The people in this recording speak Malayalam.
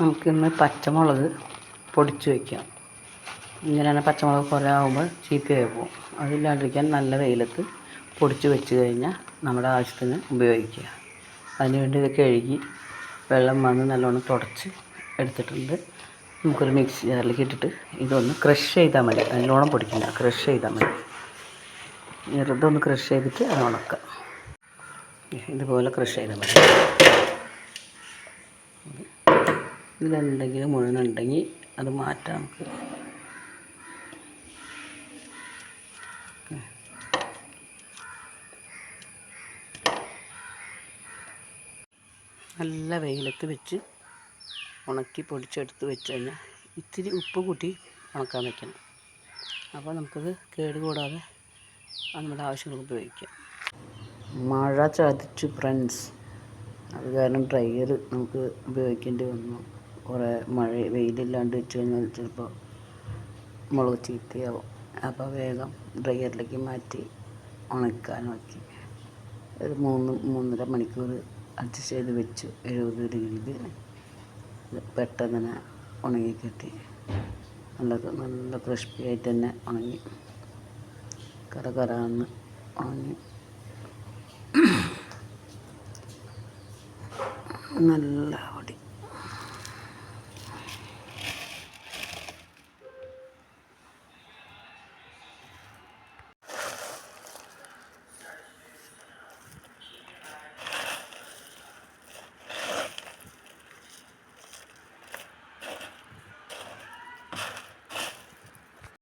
നമുക്കിന്ന് പച്ചമുളക് പൊടിച്ച് വയ്ക്കാം ഇങ്ങനെയാണ് പച്ചമുളക് കുറേ ആകുമ്പോൾ ചീത്തയായി പോകും. അതില്ലാണ്ടിരിക്കാൻ നല്ല വെയിലത്ത് പൊടിച്ച് വെച്ച് കഴിഞ്ഞാൽ നമ്മുടെ ആവശ്യത്തിന് ഉപയോഗിക്കുക. അതിനുവേണ്ടി ഇത് കഴുകി വെള്ളം വന്ന് നല്ലോണം തുടച്ച് എടുത്തിട്ടുണ്ട്. നമുക്കൊരു മിക്സി ജാറിലേക്ക് ഇട്ടിട്ട് ഇതൊന്ന് ക്രഷ് ചെയ്താൽ മതി. നല്ലോണം പൊടിക്കില്ല ക്രഷ് ചെയ്താൽ മതി. വെറുതെ ഒന്ന് ക്രഷ് ചെയ്തിട്ട് അത് ഉണക്കാം. ഇതുപോലെ ക്രഷ് ചെയ്താൽ മതി. ഇതിലെന്തെങ്കിലും മുഴുവനുണ്ടെങ്കിൽ അത് മാറ്റാം നമുക്ക്. നല്ല വെയിലത്ത് വെച്ച് ഉണക്കി പൊടിച്ചെടുത്ത് വെച്ച് കഴിഞ്ഞാൽ ഇത്തിരി ഉപ്പ് കൂട്ടി ഉണക്കാൻ വെക്കണം. അപ്പോൾ നമുക്കത് കേട് കൂടാതെ അത് നമ്മുടെ ആവശ്യങ്ങൾക്ക് ഉപയോഗിക്കാം. മഴ ചതിച്ചു ഫ്രണ്ട്സ് അത് കാരണം ഡ്രയർ നമുക്ക് ഉപയോഗിക്കേണ്ടി വന്നു. കുറേ മഴ വെയിലില്ലാണ്ട് വെച്ച് കഴിഞ്ഞാൽ ചിലപ്പോൾ മുളക് ചീത്തയാവും. അപ്പോൾ വേഗം ഡ്രയറിലേക്ക് മാറ്റി ഉണക്കാൻ നോക്കി. ഒരു മൂന്ന് മൂന്നര മണിക്കൂർ അഡ്ജസ്റ്റ് ചെയ്ത് വെച്ചു. എഴുപത് ഡിഗ്രിയിൽ പെട്ടെന്ന് തന്നെ ഉണങ്ങി കിട്ടി. നല്ല നല്ല ക്രിസ്പി ആയിട്ട് തന്നെ ഉണങ്ങി. കറ കറാന്ന് ഉണങ്ങി. നല്ല